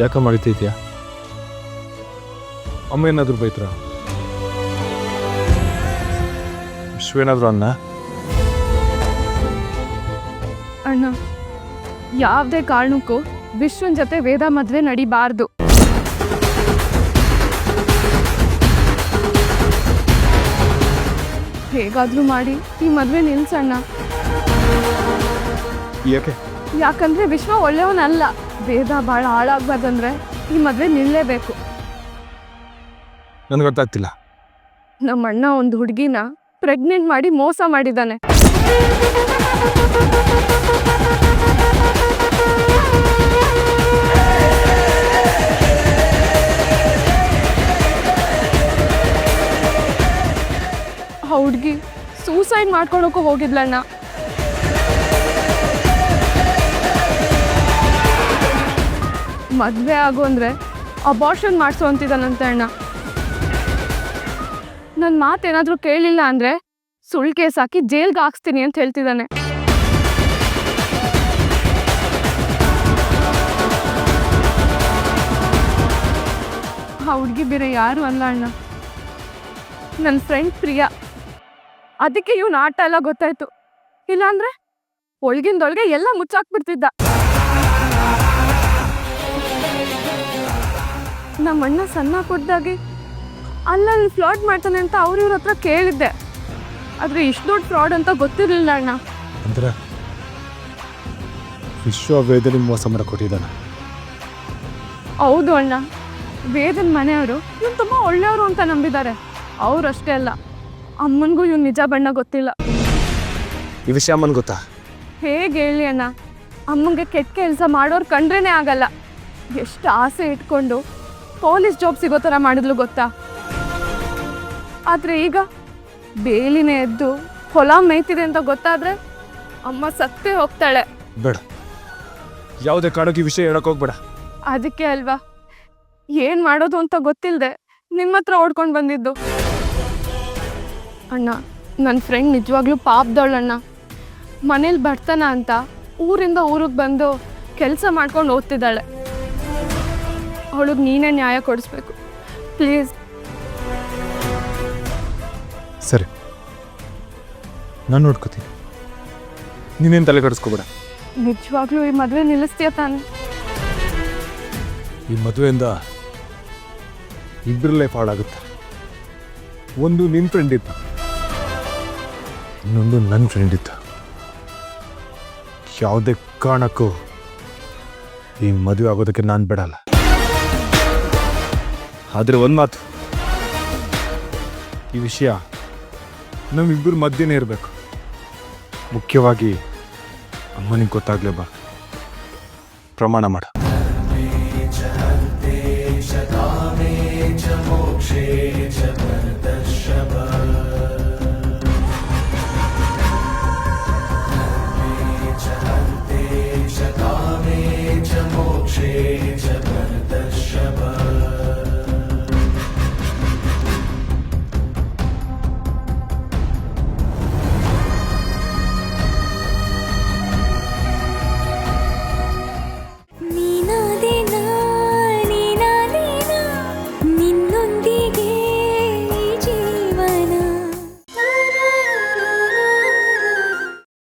ಯಾಕ ಮಾಡ್ತಿದ್ಯಾ ಅಮ್ಮ ಏನಾದರೂ ಬೈತ್ರ? ವಿಶ್ವೇನಾದ್ರು ಅನ್ನ ಅಣ್ಣ ಯಾವುದೇ ಕಾರಣಕ್ಕೂ ವಿಶ್ವನ ಜೊತೆ ವೇದ ಮದುವೆ ನಡಿಬಾರ್ದು. ಹೇಗಾದ್ರೂ ಮಾಡಿ ಈ ಮದುವೆ ನಿಲ್ಸಣ್ಣ. ಯಾಕೆ? ಯಾಕಂದ್ರೆ ವಿಶ್ವ ಒಳ್ಳೆಯವನಲ್ಲ. ವೇದ ಭಾಳ ಹಾಳಾಗ್ಬಾರ್ದಂದ್ರೆ ಈ ಮದ್ವೆ ನಿಲ್ಲೇಬೇಕು. ನನ್ಗೆ ಗೊತ್ತಾಗ್ತಿಲ್ಲ. ನಮ್ಮ ಅಣ್ಣ ಒಂದು ಹುಡುಗಿನ ಪ್ರೆಗ್ನೆಂಟ್ ಮಾಡಿ ಮೋಸ ಮಾಡಿದ್ದಾನೆ ಆ ಹುಡುಗಿ ಸೂಸೈಡ್ ಮಾಡ್ಕೊಳಕ್ಕೂ ಹೋಗಿದ್ಲಣ್ಣ. ಮದುವೆ ಆಗು ಅಂದರೆ ಅಬಾರ್ಷನ್ ಮಾಡಿಸೋ ಅಂತಿದ್ದಾನಂತೆ ಅಣ್ಣ. ನನ್ನ ಮಾತೇನಾದರೂ ಕೇಳಿಲ್ಲ ಅಂದರೆ ಸುಳ್ಳು ಕೇಸ್ ಹಾಕಿ ಜೈಲ್ಗೆ ಹಾಕ್ಸ್ತೀನಿ ಅಂತ ಹೇಳ್ತಿದ್ದಾನೆ. ಆ ಹುಡುಗಿ ಬೇರೆ ಯಾರು ಅಲ್ಲ ಅಣ್ಣ. ನನ್ನ ಫ್ರೆಂಡ್ ಪ್ರಿಯಾ. ಅದಕ್ಕೆ ಇವನು ಆಟ ಎಲ್ಲ ಗೊತ್ತಾಯ್ತು. ಇಲ್ಲಾಂದ್ರೆ ಒಳಗಿಂದೊಳಗೆ ಎಲ್ಲ ಮುಚ್ಚಾಕ್ಬಿಡ್ತಿದ್ದ. ನಮ್ಮ ಅಣ್ಣ ಸಣ್ಣ ಕೊಟ್ಟಾಗೆ ಅಲ್ಲಲ್ಲಿ ಫ್ಲಾಟ್ ಮಾಡ್ತಾನೆ ಅಂತ ಅವ್ರ ಇವ್ರ ಹತ್ರ ಕೇಳಿದ್ದೆ. ಆದರೆ ಇಷ್ಟು ದೊಡ್ಡ ಫ್ರಾಡ್ ಅಂತ ಗೊತ್ತಿರಲಿಲ್ಲ ಅಣ್ಣ. ಅಂದ್ರೆ ವಿಶ್ವ ವೇದನೆ ಮೋಸ ಮಾಡಕ್ ಕೊಟ್ಟಿದ್ದಾನೆ. ಹೌದು ಅಣ್ಣ. ವೇದನ್ ಮನೆಯವರು ಇವ್ನು ತುಂಬ ಒಳ್ಳೆಯವರು ಅಂತ ನಂಬಿದ್ದಾರೆ. ಅವ್ರು ಅಷ್ಟೇ ಅಲ್ಲ ಅಮ್ಮನಿಗೂ ಇವ್ನು ನಿಜ ಬಣ್ಣ ಗೊತ್ತಿಲ್ಲ. ಈ ವಿಷಯ ಅಮ್ಮನ್ ಗೊತ್ತಾ? ಹೇಗೆ ಹೇಳಿ ಅಣ್ಣ ಅಮ್ಮಂಗೆ ಕೆಟ್ಟ ಕೆಲಸ ಮಾಡೋರು ಕಂಡ್ರೇನೆ ಆಗಲ್ಲ. ಎಷ್ಟು ಆಸೆ ಇಟ್ಕೊಂಡು ಪೊಲೀಸ್ ಜಾಬ್ ಸಿಗೋ ಥರ ಮಾಡಿದ್ಲು ಗೊತ್ತಾ? ಆದರೆ ಈಗ ಬೇಲಿನೇ ಎದ್ದು ಹೊಲ ಮೇಯ್ತಿದೆ ಅಂತ ಗೊತ್ತಾದ್ರೆ ಅಮ್ಮ ಸತ್ತೇ ಹೋಗ್ತಾಳೆ. ಬೇಡ. ಯಾವುದೇ ಕಾಡಕ್ಕೆ ವಿಷಯ ಹೇಳಕ್ ಹೋಗ್ಬೇಡ. ಅದಕ್ಕೆ ಅಲ್ವಾ? ಏನು ಮಾಡೋದು ಅಂತ ಗೊತ್ತಿಲ್ಲದೆ ನಿಮ್ಮ ಹತ್ರ ಓಡ್ಕೊಂಡು ಬಂದಿದ್ದು. ಅಣ್ಣ ನನ್ನ ಫ್ರೆಂಡ್ ನಿಜವಾಗ್ಲೂ ಪಾಪದವಳಣ್ಣ ಮನೇಲಿ ಬರ್ತಾನ ಅಂತ ಊರಿಂದ ಊರಿಗೆ ಬಂದು ಕೆಲಸ ಮಾಡ್ಕೊಂಡು ಓದ್ತಿದ್ದಾಳೆ. ಅವಳಿಗೆ ನೀನೇ ನ್ಯಾಯ ಕೊಡಿಸ್ಬೇಕು. ಪ್ಲೀಸ್. ಸರಿ. ನಾನು ನೋಡ್ಕೋತೀನಿ. ನೀನೇನು ತಲೆ ಕೆಡಿಸ್ಕೋಬೇಡ. ನಿಜವಾಗ್ಲೂ ಈ ಮದುವೆ ನಿಲ್ಲಿಸ್ತೀಯ ತಾನೆ? ಈ ಮದುವೆಯಿಂದ ಇಬ್ಬರ ಲೈಫ್ ಹಾಳಾಗುತ್ತೆ. ಒಂದು ನಿನ್ನ ಫ್ರೆಂಡ್ ಇತ್ತು ಇನ್ನೊಂದು ನನ್ನ ಫ್ರೆಂಡ್ ಇತ್ತು ಯಾವುದೇ ಕಾರಣಕ್ಕೂ ಈ ಮದುವೆ ಆಗೋದಕ್ಕೆ ನಾನು ಬಿಡಲ್ಲ. ಆದರೆ ಒಂದು ಮಾತು. ಈ ವಿಷಯ ನಮ್ಮಿಬ್ಬರ ಮಧ್ಯನೇ ಇರಬೇಕು. ಮುಖ್ಯವಾಗಿ ಅಮ್ಮನಿಗೆ ಗೊತ್ತಾಗ್ಲೇಬಾರ್ದು. ಪ್ರಮಾಣ ಮಾಡ.